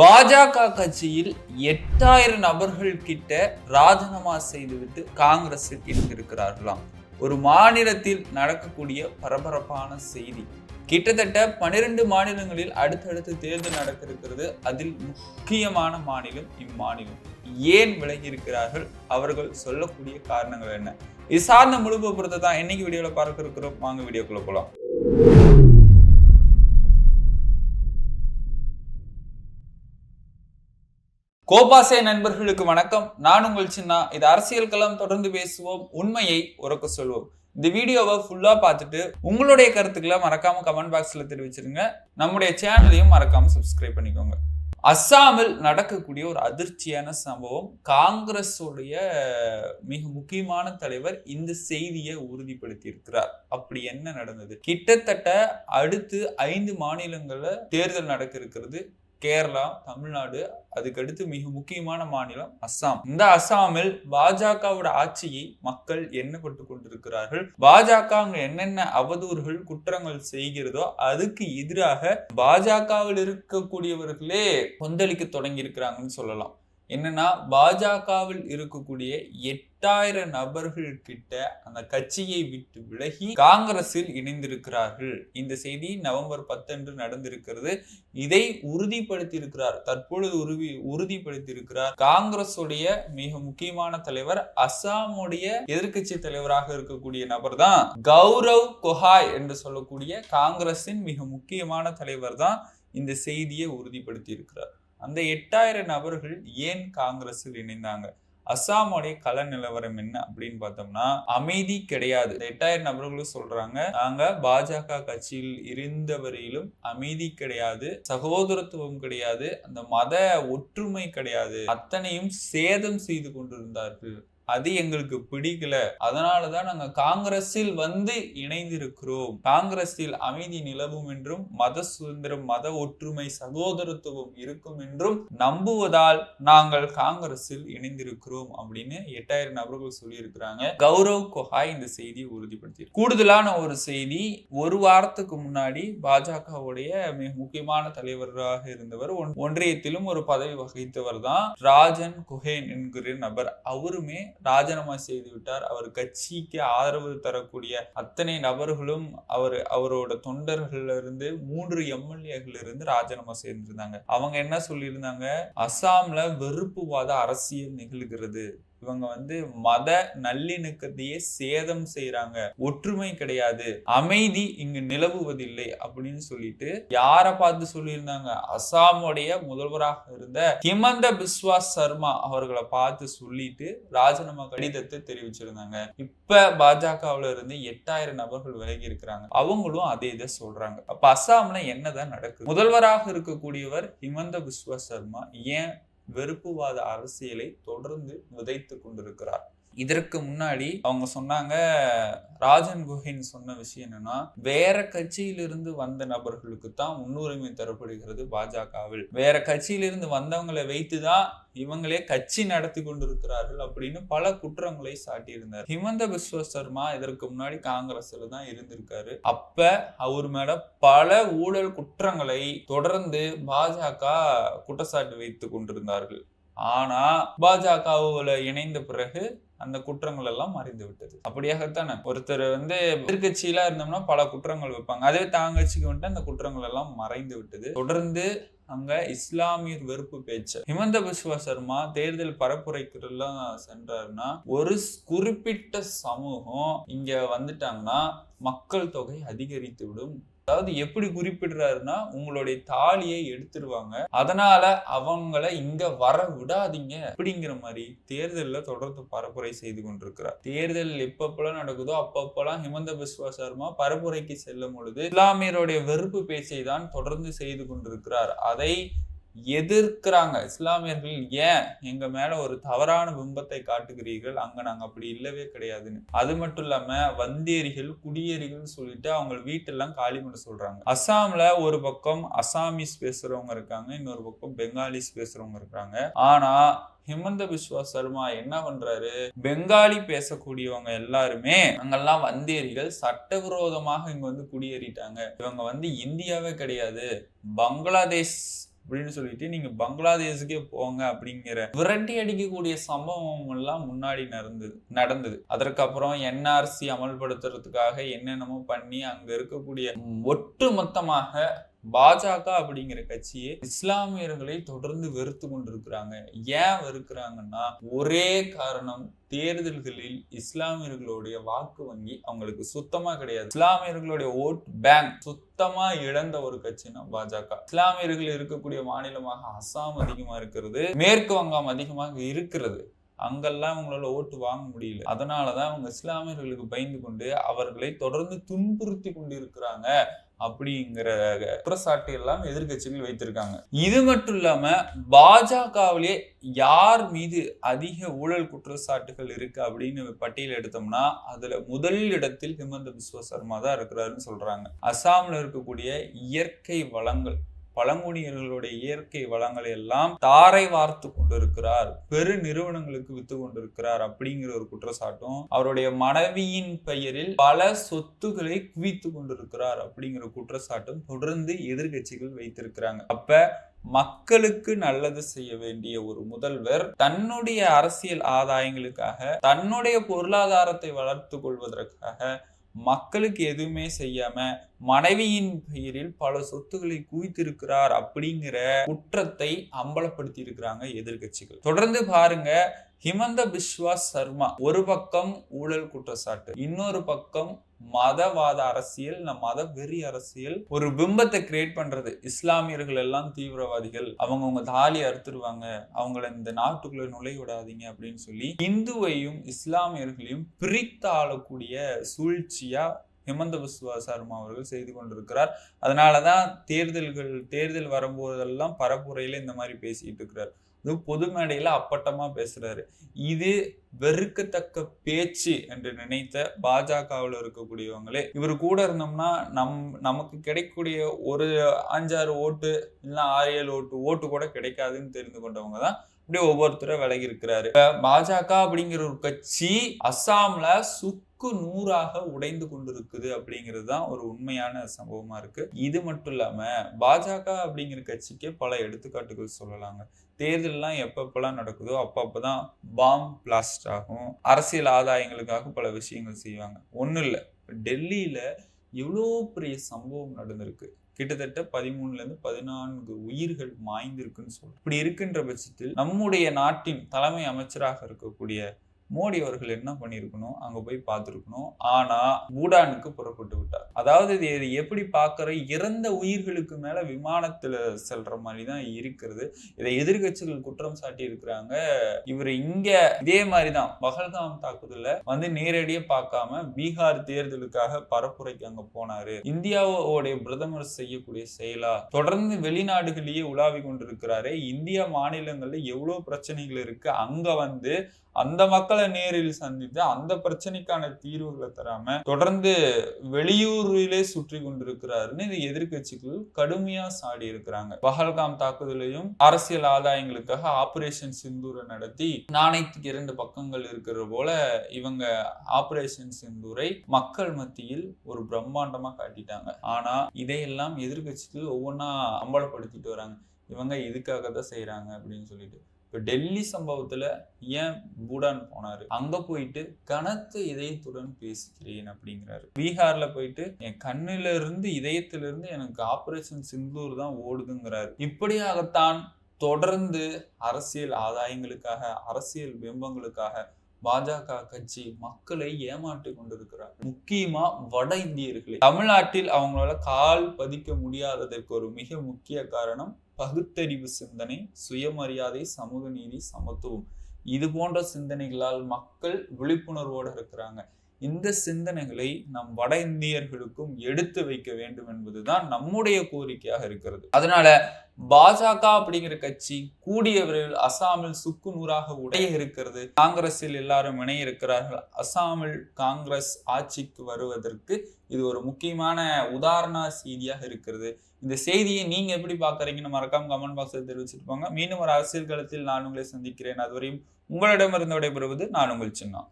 பாஜக கட்சியில் எட்டாயிரம் நபர்கள் கிட்ட ராஜினாமா செய்துவிட்டு காங்கிரஸுக்கு இருந்திருக்கிறார்களாம் ஒரு மாநிலத்தில் நடக்கக்கூடிய பரபரப்பான செய்தி. கிட்டத்தட்ட பனிரெண்டு மாநிலங்களில் அடுத்தடுத்து தேர்தல் நடக்க இருக்கிறது அதில் முக்கியமான மாநிலம் இம்மாநிலம். ஏன் விலகி இருக்கிறார்கள் அவர்கள் சொல்லக்கூடிய காரணங்கள் என்ன? இது சார்ந்த முழுப்பு பொறுத்தை தான் என்னைக்கு வீடியோவில் பார்க்க இருக்கிறோம் வாங்க வீடியோக்குள்ள போகலாம் கோபாசே நண்பர்களுக்கு வணக்கம். நான் உங்கள் சின்னா. இது அரசியல் களம் தொடர்ந்து பேசுவோம். உண்மையை உறக்க சொல்வோம். இந்த வீடியோவை ஃபுல்லா பார்த்துட்டு உங்களுடைய கருத்துக்களை மறக்காம கமெண்ட் பாக்ஸ்ல தெரிவிச்சிருங்க. நம்முடைய சேனலையும் மறக்காம சப்ஸ்கிரைப் பண்ணிக்கோங்க. அஸ்ஸாமில் நடக்கக்கூடிய ஒரு அதிர்ச்சியான சம்பவம் காங்கிரஸுடைய மிக முக்கியமான தலைவர் இந்த செய்தியை உறுதிப்படுத்தி இருக்கிறார் அப்படி என்ன நடந்தது? கிட்டத்தட்ட அடுத்து ஐந்து மாநிலங்களில் தேர்தல் நடக்க இருக்கிறது. கேரளா தமிழ்நாடு அதுக்கடுத்து மிக முக்கியமான மாநிலம் அஸ்ஸாம். இந்த அஸ்ஸாமில் பாஜகவோட ஆட்சியை மக்கள் எண்ணப்பட்டு கொண்டிருக்கிறார்கள். பாஜக அங்க என்னென்ன அவதூறுகள் குற்றங்கள் செய்கிறதோ அதுக்கு எதிராக பாஜகவில் இருக்கக்கூடியவர்களே கொந்தளிக்க தொடங்கி இருக்கிறாங்கன்னு சொல்லலாம். என்னன்னா பாஜகவில் இருக்கக்கூடிய எட்டாயிரம் நபர்கள் கிட்ட அந்த கட்சியை விட்டு விலகி காங்கிரஸில் இணைந்திருக்கிறார்கள். இந்த செய்தி நவம்பர் பத்தன்று நடந்திருக்கிறது. இதை உறுதிப்படுத்தி இருக்கிறார் தற்பொழுது உறுதி உறுதிப்படுத்தி இருக்கிறார் காங்கிரஸுடைய மிக முக்கியமான தலைவர் அசாமுடைய எதிர்க்கட்சி தலைவராக இருக்கக்கூடிய நபர் தான் கௌரவ் கொஹாய் என்று சொல்லக்கூடிய காங்கிரசின் மிக முக்கியமான தலைவர் தான் இந்த செய்தியை உறுதிப்படுத்தி இருக்கிறார் அந்த எட்டாயிரம் நபர்கள் ஏன் காங்கிரஸில் இணைந்தாங்க? அஸ்ஸாமுடைய கல நிலவரம் என்ன அப்படின்னு பார்த்தோம்னா அமைதி கிடையாது. இந்த எட்டாயிரம் நபர்களும் சொல்றாங்க நாங்க பாஜக கட்சியில் இருந்தவரையிலும் அமைதி கிடையாது சகோதரத்துவம் கிடையாது அந்த மத ஒற்றுமை கிடையாது. அத்தனையும் சேதம் செய்து கொண்டிருந்தார்கள். அது எங்களுக்கு பிடிக்கல. அதனாலதான் நாங்க காங்கிரஸில் வந்து இணைந்திருக்கிறோம். காங்கிரஸில் அமைதி நிலவும் என்றும் மத சுதந்திரம் மத ஒற்றுமை சகோதரத்துவம் இருக்கும் என்றும் நம்புவதால் நாங்கள் காங்கிரஸில் இணைந்திருக்கிறோம் அப்படின்னு எட்டாயிரம் நபர்கள் சொல்லியிருக்கிறாங்க. கௌரவ் கொஹாய் இந்த செய்தியை உறுதிப்படுத்தி கூடுதலான ஒரு செய்தி ஒரு வாரத்துக்கு முன்னாடி பாஜகவுடைய மிக முக்கியமான தலைவராக இருந்தவர் ஒன்றியத்திலும் ஒரு பதவி வகித்தவர் தான் ராஜன் குஹேன் என்கிற நபர். அவருமே ராஜினாமா செய்து விட்டார் அவர் கட்சிக்கு ஆதரவு தரக்கூடிய அத்தனை நபர்களும் அவர் அவரோட தொண்டர்கள்ல இருந்து மூன்று எம்எல்ஏகள் இருந்து ராஜினாமா செய்திருந்தாங்க. அவங்க என்ன சொல்லியிருந்தாங்க? அஸ்ஸாம்ல வெறுப்புவாத அரசியல் நிகழ்கிறது. இவங்க வந்து மத நல்லிணக்கத்தையே சேதம் செய்யறாங்க ஒற்றுமை கிடையாது. அமைதி இங்கு நிலவுவதில்லை அப்படின்னு சொல்லிட்டு யார பார்த்து சொல்லியிருந்தாங்க? அசாமுடைய முதல்வராக இருந்த ஹிமந்த பிஸ்வா சர்மா அவர்களை பார்த்து சொல்லிட்டு ராஜினாமா கடிதத்தை தெரிவிச்சிருந்தாங்க. இப்ப பாஜகவுல இருந்து எட்டாயிரம் நபர்கள் விலகி இருக்கிறாங்க. அவங்களும் அதே இதை சொல்றாங்க. அப்ப அசாம்ல என்னதான் நடக்குது? முதல்வராக இருக்கக்கூடியவர் ஹிமந்த பிஸ்வா சர்மா ஏன் வெறுப்புவாத அரசியலை தொடர்ந்து விதைத்து கொண்டிருக்கிறார். இதற்கு முன்னாடி அவங்க சொன்னாங்க ராஜன் குஹின் சொன்ன விஷயம் என்னன்னா வேற கட்சியிலிருந்து வந்த நபர்களுக்கு தான் முன்னுரிமை தரப்படுகிறது பாஜகவில். வேற கட்சியிலிருந்து வந்தவங்களை வைத்துதான் இவங்களே கட்சி நடத்தி கொண்டிருக்கிறார்கள் அப்படின்னு பல குற்றங்களை சாட்டியிருந்தார். ஹிமந்த பிஸ்வ சர்மா இதற்கு முன்னாடி காங்கிரஸ்ல தான் இருந்திருக்காரு. அப்ப அவர் மேல பல ஊழல் குற்றங்களை தொடர்ந்து பாஜக குற்றச்சாட்டு வைத்து கொண்டிருந்தார்கள். ஆனா பாஜகவுல இணைந்த பிறகு அந்த குற்றங்கள் எல்லாம் மறைந்து விட்டது அப்படியாகத்தானே? ஒருத்தர் வந்து எதிர்கட்சியில இருந்தோம்னா பல குற்றங்கள் வைப்பாங்க. அதே தாங்கட்சிக்கு வந்துட்டு அந்த குற்றங்கள் எல்லாம் மறைந்து விட்டது தொடர்ந்து அங்க இஸ்லாமியர் வெறுப்பு பேச்சு. ஹிமந்த பிஸ்வா சர்மா தேர்தல் பரப்புரைக்கெல்லாம் சென்றாருன்னா ஒரு குறிப்பிட்ட சமூகம் இங்க வந்துட்டாங்கன்னா மக்கள் தொகை அதிகரித்து விடும் அதாவது எப்படி குறிப்பிடுறாருன்னா உங்களுடைய தாலியை எடுத்துருவாங்க. அதனால அவங்கள இங்க வர விடாதீங்க அப்படிங்கிற மாதிரி தேர்தலில் தொடர்ந்து பரப்புரை செய்து கொண்டிருக்கிறார். தேர்தல் எப்பப்பெல்லாம் நடக்குதோ அப்பப்பெல்லாம் ஹிமந்த பிஸ்வா சர்மா பரப்புரைக்கு செல்லும் பொழுது இஸ்லாமியருடைய வெறுப்பு பேச்சை தான் தொடர்ந்து செய்து கொண்டிருக்கிறார். அதை எதிர்க்கிறாங்க இஸ்லாமியர்கள் ஏன்? எங்க மேல ஒரு தவறான பிம்பத்தை காட்டுகிறீர்கள். அங்க நாங்க அப்படி இல்லவே கிடையாதுன்னு. அது மட்டும் இல்லாம வந்தேரிகள் குடியேறிகள் சொல்லிட்டு அவங்க வீட்டெல்லாம் காலி பண்ண சொல்றாங்க. அஸ்ஸாம்ல ஒரு பக்கம் அசாமீஸ் பேசுறவங்க இருக்காங்க இன்னொரு பக்கம் பெங்காலிஸ் பேசுறவங்க இருக்காங்க. ஆனா ஹிமந்த பிஸ்வா சர்மா என்ன பண்றாரு? பெங்காலி பேசக்கூடியவங்க எல்லாருமே அங்கெல்லாம் வந்தேரிகள் சட்டவிரோதமாக இங்க வந்து குடியேறிட்டாங்க. இவங்க வந்து இந்தியாவே கிடையாது பங்களாதேஷ் அப்படின்னு சொல்லிட்டு நீங்க பங்களாதேஷுக்கே போங்க அப்படிங்கிற விரட்டி அடிக்கக்கூடிய சம்பவம் எல்லாம் முன்னாடி நடந்தது நடந்தது. அதற்கப்புறம் என்ஆர்சி அமல்படுத்துறதுக்காக என்னென்னமோ பண்ணி அங்க இருக்கக்கூடிய ஒட்டு மொத்தமாக பாஜக அப்படிங்கிற கட்சியே இஸ்லாமியர்களை தொடர்ந்து வெறுத்து கொண்டிருக்கிறாங்க. ஏன் வெறுக்கிறாங்கன்னா ஒரே காரணம் தேர்தல்களில் இஸ்லாமியர்களுடைய வாக்கு வங்கி அவங்களுக்கு சுத்தமா கிடையாது. இஸ்லாமியர்களுடைய ஓட் பேங்க் சுத்தமா இழந்த ஒரு கட்சினா பாஜக. இஸ்லாமியர்கள் இருக்கக்கூடிய மாநிலமாக அசாம் அதிகமா இருக்கிறது மேற்கு வங்கம் அதிகமாக இருக்கிறது. அங்கெல்லாம் அவங்களால ஓட்டு வாங்க முடியல. அதனாலதான் அவங்க இஸ்லாமியர்களுக்கு பயந்து கொண்டு அவர்களை தொடர்ந்து துன்புறுத்தி கொண்டு இருக்கிறாங்க அப்படிங்கிற குற்றச்சாட்டு எல்லாம் எதிர்கட்சிகள் வைத்திருக்காங்க. இது மட்டும் இல்லாம பாஜகவிலே யார் மீது அதிக ஊழல் குற்றச்சாட்டுகள் இருக்கு அப்படின்னு பட்டியல் எடுத்தோம்னா அதுல முதல் இடத்தில் ஹிமந்த பிஸ்வ சர்மா தான் இருக்கிறாருன்னு சொல்றாங்க. அசாம்ல இருக்கக்கூடிய இயற்கை வளங்கள் பழங்குடியினர்களுடைய இயற்கை வளங்களை எல்லாம் தாரை வார்த்து கொண்டிருக்கிறார் பெரு நிறுவனங்களுக்கு வித்து கொண்டிருக்கிறார் அப்படிங்கிற ஒரு குற்றச்சாட்டும் அவருடைய மனைவியின் பெயரில் பல சொத்துக்களை குவித்து கொண்டிருக்கிறார் அப்படிங்கிற குற்றச்சாட்டும் தொடர்ந்து எதிர்கட்சிகள் வைத்திருக்கிறாங்க. அப்ப மக்களுக்கு நல்லது செய்ய வேண்டிய ஒரு முதல்வர் தன்னுடைய அரசியல் ஆதாயங்களுக்காக தன்னுடைய பொருளாதாரத்தை வளர்த்து கொள்வதற்காக மக்களுக்கு எதுவுமே செய்யாம மனைவியின் பெயரில் பல சொத்துக்களை குவித்திருக்கிறார் அப்படிங்கிற குற்றத்தை அம்பலப்படுத்தி இருக்கிறாங்க எதிர்கட்சிகள் தொடர்ந்து பாருங்க ஹிமந்த பிஸ்வா சர்மா ஒரு பக்கம் ஊழல் குற்றச்சாட்டு இன்னொரு பக்கம் மதவாத அரசியல் மத வெறி அரசியல். ஒரு பிம்பத்தை கிரியேட் பண்றது. இஸ்லாமியர்கள் எல்லாம் தீவிரவாதிகள். அவங்க உங்க தாலி அறுத்துருவாங்க. அவங்கள இந்த நாட்டுக்குள்ள நுழைய விடாதீங்க அப்படின்னு சொல்லி இந்துவையும் இஸ்லாமியர்களையும் பிரித்து ஆளக்கூடிய சூழ்ச்சியா ஹிமந்த பிஸ்வா சர்மா அவர்கள் செய்து கொண்டிருக்கிறார். அதனாலதான் தேர்தல்கள் தேர்தல் வரும்போதெல்லாம் பரப்புரையில் இந்த மாதிரி பேசிட்டு இருக்கிறார். இது பொது மேடையில் அப்பட்டமாக பேசுகிறாரு இது வெறுக்கத்தக்க பேச்சு என்று நினைத்த பாஜகவில் இருக்கக்கூடியவங்களே இவர் கூட இருந்தோம்னா நம் நமக்கு கிடைக்கக்கூடிய ஒரு அஞ்சாறு ஓட்டு இல்லைன்னா ஆறு ஏழு ஓட்டு ஓட்டு கூட கிடைக்காதுன்னு தெரிந்து கொண்டவங்க தான் அப்படியே ஒவ்வொருத்தரும் விலகி இருக்கிறாரு. பாஜக அப்படிங்கிற ஒரு கட்சி அஸ்ஸாம்ல நூற்றுக்கு நூறாக உடைந்து கொண்டிருக்குது அப்படிங்கிறது தான் ஒரு உண்மையான சம்பவமா இருக்கு. இது மட்டும் இல்லாம பாஜக அப்படிங்கிற கட்சிக்கு பல எடுத்துக்காட்டுகள் சொல்லலாங்க. தேர்தல்லாம் எப்பப்பெல்லாம் நடக்குதோ அப்பப்பதான் பாம் பிளாஸ்ட் ஆகும். அரசியல் ஆதாயங்களுக்காக பல விஷயங்கள் செய்வாங்க. ஒன்றும் இல்லை. டெல்லியில எவ்வளோ பெரிய சம்பவம் நடந்திருக்கு. கிட்டத்தட்ட பதிமூணுல இருந்து பதினான்கு உயிர்கள் மாய்ந்திருக்குன்னு சொல்றோம். இப்படி இருக்கின்ற பட்சத்தில் நம்முடைய நாட்டின் தலைமை அமைச்சராக இருக்கக்கூடிய மோடி அவர்கள் என்ன பண்ணியிருக்கணும் அங்க போய் பார்த்துருக்கணும். ஆனா பூடானுக்கு புறப்பட்டு விட்டார். அதாவது இது எப்படி பார்க்குற இறந்த உயிர்களுக்கு மேல விமானத்துல செல்ற மாதிரி தான் இருக்கிறது. இதை எதிர்கட்சிகள் குற்றம் சாட்டி இருக்கிறாங்க இவர் இங்க இதே மாதிரிதான் பகல்காம் தாக்குதல வந்து நேரடியா பார்க்காம பீகார் தேர்தலுக்காக பரப்புரைக்கு அங்க போனாரு. இந்தியாவோடைய பிரதமர் செய்யக்கூடிய செயலா தொடர்ந்து வெளிநாடுகளிலேயே உலாவி கொண்டிருக்கிறாரு. இந்திய மாநிலங்கள்ல எவ்வளவு பிரச்சனைகள் இருக்கு அங்க வந்து அந்த மக்களை நேரில் சந்தித்து அந்த பிரச்சனைக்கான தீர்வுகளை தராம தொடர்ந்து வெளியூரிலே சுற்றி கொண்டிருக்கிறாருன்னு இந்த எதிர்கட்சிகள் கடுமையா சாடி இருக்கிறாங்க. பஹல்காம் தாக்குதலையும் அரசியல் ஆதாயங்களுக்காக ஆபரேஷன் சிந்தூரை நடத்தி நாணயத்துக்கு இரண்டு பக்கங்கள் இருக்கிற போல இவங்க ஆபரேஷன் சிந்தூரை மக்கள் மத்தியில் ஒரு பிரம்மாண்டமா காட்டிட்டாங்க. ஆனா இதையெல்லாம் எதிர்கட்சிகள் ஒவ்வொன்றா அம்பலப்படுத்திட்டு வராங்க. இவங்க இதுக்காக தான் செய்யறாங்க அப்படின்னு சொல்லிட்டு. இப்போ டெல்லி சம்பவத்துல ஏன் பூடான் போனாரு? அங்க போயிட்டு கனத்த இதயத்துடன் பேசுகிறேன் அப்படிங்கிறாரு. பீகார்ல போயிட்டு என் கண்ணுல இருந்து இதயத்துல இருந்து எனக்கு ஆப்ரேஷன் சிந்தூர் தான் ஓடுதுங்கிறாரு. இப்படியாகத்தான் தொடர்ந்து அரசியல் ஆதாயங்களுக்காக அரசியல் பிம்பங்களுக்காக பாஜக கட்சி மக்களை ஏமாற்றி கொண்டிருக்கிறார். முக்கியமா வட இந்தியர்களை. தமிழ்நாட்டில் அவங்களால கால் பதிக்க முடியாததற்கு ஒரு மிக முக்கிய காரணம் பகுத்தறிவு சிந்தனை சுயமரியாதை சமூக நீதி சமத்துவம். இது போன்ற சிந்தனைகளால் மக்கள் விழிப்புணர்வோடு இருக்கிறாங்க. இந்த சிந்தனைகளை நம் வட இந்தியர்களுக்கும் எடுத்து வைக்க வேண்டும் என்பதுதான் நம்முடைய கோரிக்கையாக இருக்கிறது. அதனால பாஜக அப்படிங்கிற கட்சி கூடிய விரைவில் அசாமில் சுக்கு நூறாக உடைய இருக்கிறது. காங்கிரஸில் எல்லாரும் இணைய இருக்கிறார்கள். அசாமில் காங்கிரஸ் ஆட்சிக்கு வருவதற்கு இது ஒரு முக்கியமான உதாரண செய்தியாக இருக்கிறது. இந்த செய்தியை நீங்க எப்படி பாக்குறீங்கன்னு மறக்காம கமெண்ட் பாக்ஸில் தெரிவிச்சிருப்பாங்க போங்க. மீண்டும் ஒரு அரசியல் களத்தில் நான் உங்களை சந்திக்கிறேன். அதுவரையும் உங்களிடமிருந்து விடைபெறுவது நான் உங்கள் சின்னம்.